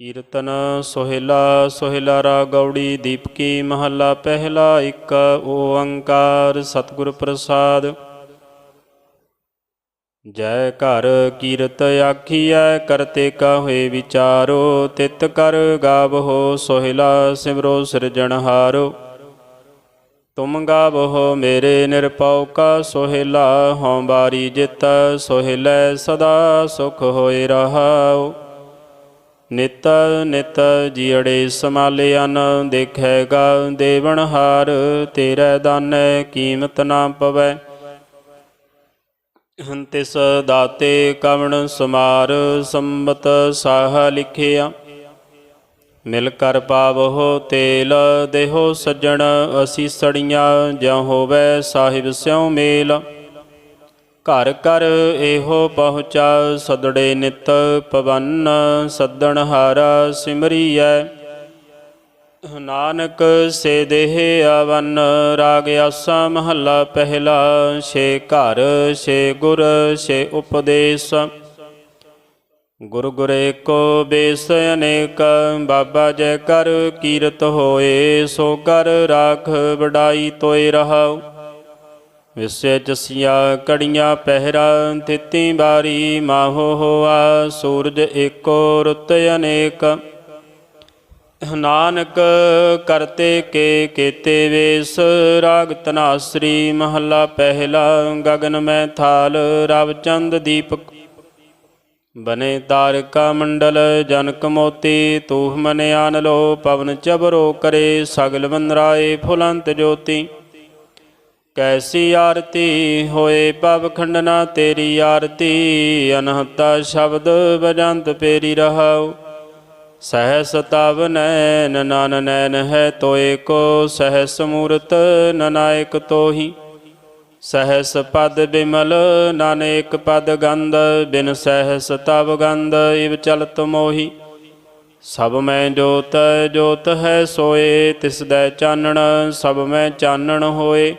ਕੀਰਤਨ ਸੋਹਿਲਾ ਸੋਹਿਲਾ ਰਾ ਗੌੜੀ ਦੀਪਕੀ ਮਹੱਲਾ ਪਹਿਲਾ ਇੱਕ, ਓੰਕਾਰ ਸਤਿਗੁਰ ਪ੍ਰਸਾਦ। ਜੈ ਘਰ ਕੀਰਤ ਆਖੀਐ ਕਰਤੇ ਕਾ ਹੋਏ ਵਿਚਾਰੋ, ਤਿਤ ਕਰ ਗਾਵਹੋ ਸੋਹਿਲਾ ਸਿਮਰੋ ਸਿਰਜਣਹਾਰੋ ਤੁਮ ਗਾਵਹੋ ਮੇਰੇ ਨਿਰਪਉ ਕਾ ਸੋਹਿਲਾ, ਹਉ ਬਾਰੀ ਜਿਤ ਸੋਹਿਲੈ ਸਦਾ ਸੁਖ ਹੋਏ ਰਹਾਓ ਨਿਤ ਨਿਤ ਜੀੜੇ ਸਮਾਲੇ ਅਨ ਦੇਖੇਗਾ ਦੇਵਨਹਾਰ ਤੇਰੇ ਦਾਨੈ ਕੀਮਤ ਨਾ ਪਵੈ। ਤਿਸ ਦਾਤੇ ਕਵਣ ਸਮਾਰ ਸੰਬਤ ਸਾਹ ਲਿਖਿਆ। ਮਿਲ ਕਰ ਪਾਵਹੁ ਤੇਲ, ਦੇਹੋ ਸੱਜਣ ਅਸੀ ਸੜੀਆਂ ਜਾਂ ਹੋਵੇ ਸਾਹਿਬ ਸਿਉ ਮੇਲ। ਘਰ ਘਰ ਇਹੋ ਪਹੁੰਚਾ ਸਦੜੇ ਨਿਤ ਪਵਨ ਸੱਦਣ ਹਾਰਾ ਸਿਮਰੀਐ। ਨਾਨਕ ਸੇ ਦੇਹ ਆਵਨ, ਰਾਗ ਆਸਾ ਮਹੱਲਾ ਪਹਿਲਾ, ਛੇ ਘਰ, ਛੇ ਗੁਰ, ਛੇ ਉਪਦੇਸ਼। ਗੁਰ ਗੁਰੇ ਕੋ ਬੇਸ ਅਨੇਕ, ਬਾਬਾ ਜੈ ਕਰ ਕੀਰਤ ਹੋਏ, ਸੋ ਕਰ ਰਾਖ ਵਡਾਈ ਤੋਏ ਰਹਾਉ। ਵਿਸੇ ਜਸੀਆ ਕੜੀਆਂ ਪਹਿਰਾ ਤਿੱਤੀ ਬਾਰੀ ਮਾਹੋ ਹੋਆ, ਸੂਰਜ ਏਕੋ ਰੁੱਤ ਅਨੇਕ। ਨਾਨਕ ਕਰਤੇ ਕੇ ਕੀਤੇ ਵੇਸ, ਰਾਗ ਤਨਾਸਰੀ ਮਹੱਲਾ ਪਹਿਲਾ, ਗਗਨ ਮੈਂ ਥਾਲ, ਰਵ ਚੰਦ ਦੀਪਕ। ਬਨੇ ਤਾਰਕਾ ਮੰਡਲ, ਜਨਕ ਮੋਤੀ, ਤੂਹ ਮਨ ਆਨ ਲੋ, ਪਵਨ ਚਬਰੋ ਕਰੇ, ਸਗਲ ਵੰਦਰਾਏ ਫੁਲੰਤ ਜੋਤੀ। ਕੈਸੀ ਆਰਤੀ ਹੋਏ ਭਵ ਖੰਡਨਾ, ਤੇਰੀ ਆਰਤੀ ਅਨਹਤਾ ਸ਼ਬਦ ਬਜੰਤ ਪੇਰੀ ਰਹਾਉ। ਸਹਸ ਤਵ ਨੈਨ ਨਨ ਨੈਨ ਹੈ ਤੋਏ ਕੋ, ਸਹਸ ਮੂਰਤ ਨਨਾਇਕ ਤੋਹੀ। ਸਹਿਸ ਪਦ ਬਿਮਲ, ਨਾਨੇਕ ਪਦ ਗੰਧ, ਬਿਨ ਸਹਿਸ ਤਵ ਗੰਧ ਇਵ ਚਲਤ ਮੋਹੀ। ਸਭ ਮੈਂ ਜੋਤ ਜੋਤ ਹੈ ਸੋਏ, ਤਿਸ ਦੈ ਚਾਨਣ, ਸਭ ਮੈਂ ਚਾਨਣ ਹੋਏ।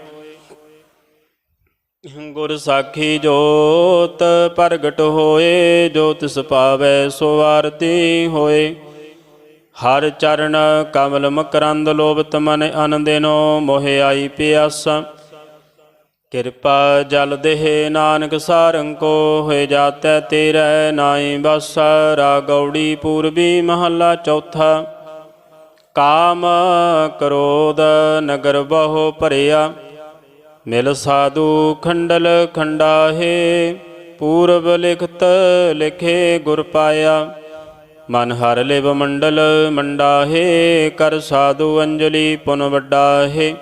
ਗੁਰ ਸਾਖੀ ਜੋਤ ਪ੍ਰਗਟ ਹੋਏ, ਜੋ ਤਿਸ ਪਾਵੈ ਸੋ ਆਰਤੀ ਹੋਏ। ਹਰ ਚਰਨ ਕਮਲ ਮਕਰੰਦ ਲੋਭਤ ਮਨ ਅਨੰਦਿਨੋ ਮੋਹਿ ਆਈ ਪਿਆਸ। ਕਿਰਪਾ ਜਲ ਦੇਹ ਨਾਨਕ ਸਾਰੰ ਕੋ ਹੋਏ ਜਾਤੈ ਤੇਰੇ ਨਾਈ ਬਸ। ਰਾ ਗੌੜੀ ਪੂਰਬੀ ਮਹੱਲਾ ਚੌਥਾ। ਕਾਮ ਕਰੋਧ ਨਗਰ ਬਹੁ ਭਰਿਆ। ਮਿਲ ਸਾਧੂ ਖੰਡਲ ਖੰਡਾਹੇ, ਪੂਰਬ ਲਿਖਤ ਲਿਖੇ ਗੁਰ ਪਾਇਆ। ਮਨ ਹਰ ਲਿਵ ਮੰਡਲ ਮੰਡਾਹੇ, ਕਰ ਸਾਧੂ ਅੰਜਲੀ ਪੁਨ ਵੱਡਾਹੇ।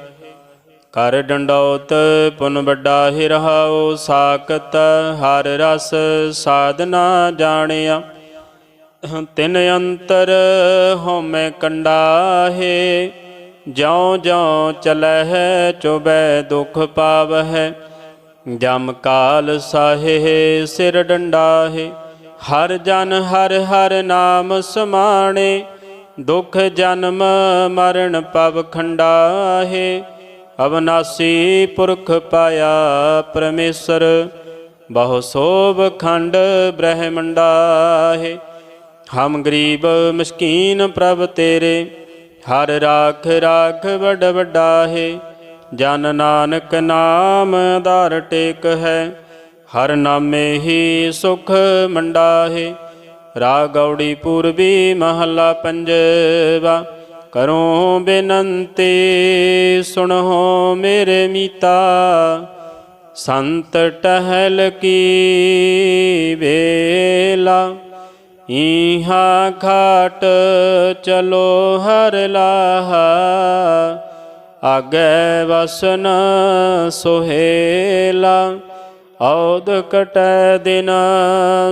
ਕਰ ਡੰਡੌਤ ਪੁਨ ਵੱਡਾ ਹੀ ਰਹਾਉ ਸਾਕਤ ਹਰ ਰਸ ਸਾਧਨਾ ਜਾਣਿਆ। ਤਿਨ ਅੰਤਰ ਹਉਮੈ ਕੰਡਾਹੇ ਜਿਉ ਜਿਉ ਚਲੈ ਹੈ ਚੁਬੈ ਦੁਖ ਪਾਵਹਿ, ਜਮ ਕਾਲ ਸਾਹੇ ਸਿਰ ਡੰਡਾਹੇ, ਹਰ ਜਨ ਹਰ ਹਰ ਨਾਮ ਸਮਾਣੇ, ਦੁਖ ਜਨਮ ਮਰਨ ਪਵ ਖੰਡਾਹੇ, ਅਵਨਾਸੀ ਪੁਰਖ ਪਾਇਆ ਪਰਮੇਸ਼ਰ, ਬਹੁ ਸੋਭ ਖੰਡ ਬ੍ਰਹਮੰਡਾਹੇ, ਹਮ ਗਰੀਬ ਮਸਕੀਨ ਪ੍ਰਭ ਤੇਰੇ ਹਰ ਰਾਖ ਰਾਖ ਵੱਡ ਵੱਡਾ ਹੈ, ਜਨ ਨਾਨਕ ਨਾਮ ਆਧਾਰ ਟੇਕ ਹੈ, ਹਰ ਨਾਮੇ ਹੀ ਸੁਖ ਮੰਡਾ ਹੈ ਰਾ ਗੌੜੀ ਪੂਰਬੀ ਮਹੱਲਾ ਪੰਜਵਾ, ਕਰੋ ਬੇਨੰਤੀ, ਸੁਣੋ ਮੇਰੇ ਮੀਤਾ, ਸੰਤ ਟਹਿਲ ਕੀ ਵੇਲਾ। ਇਹਾ ਘਾਟ ਚਲੋ ਹਰ ਲਾਹਾ, ਆਗੇ ਵਸਨ ਸੁਹੇਲਾ ਔਦ ਕਟੈ ਦਿਨ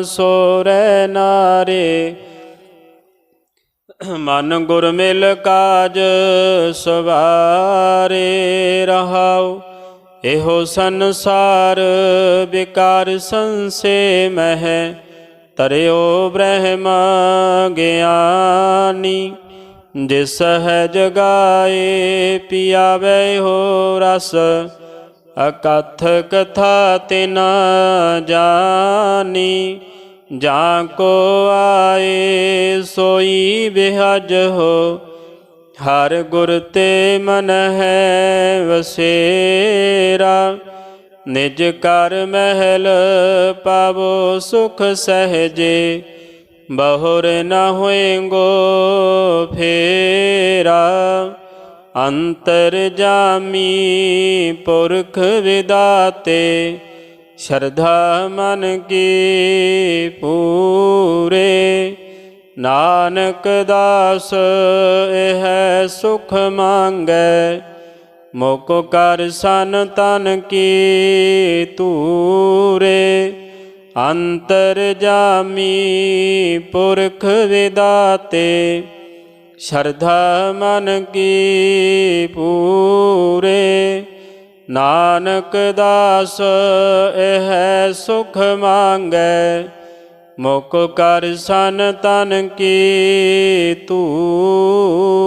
ਸੋਰੈ ਨਾਰੇ। ਮਨ ਗੁਰ ਮਿਲ ਕਾਜ ਸਵਾਰੇ ਰਹਾਉ, ਇਹੋ ਸੰਸਾਰ ਵਿਕਾਰ ਸੰਸੇ ਮਹਿ। ਤਰਿਓ ਬ੍ਰਹਮ ਗਿਆਨੀ, ਜਿਸ ਹੈ ਜਗਾਏ ਪਿਆਵੇ ਹੋ ਰਸ ਅਕਥ ਕਥਾ ਤਿਨਾ ਜਾਨੀ, ਜਾਂ ਕੋ ਆਏ ਸੋਈ ਬਿਹਜ ਹੋ, ਹਰ ਗੁਰ ਤੇ ਮਨ ਹੈ ਵਸੇਰਾ। ਨਿਜ ਕਰ ਮਹਿਲ ਪਾਵੋ ਸੁਖ ਸਹਜੇ, ਬਹੁਰ ਨ ਹੋਏਗੋ ਫੇਰਾ। ਅੰਤਰ ਜਾਮੀ ਪੁਰਖ ਵਿਦਾਤੇ, ਸ਼ਰਧਾ ਮਨ ਕੀ ਪੂਰੇ। ਨਾਨਕ ਦਾਸ ਇਹ ਸੁਖ ਮੰਗੈ ਮੁਕ ਕਰ ਸਨ ਤਨ ਕੀ ਤੂਰੇ ਅੰਤਰ ਜਾਮੀ ਪੁਰਖ ਵਿਦਾਤੇ, ਸ਼ਰਧਾ ਮਨ ਕੀ ਪੂਰੇ, ਨਾਨਕ ਦਾਸ ਇਹ ਸੁਖ ਮੰਗੈ, ਮੁਕ ਕਰ ਸਨ ਤਨ ਕੀ ਤੂਰੇ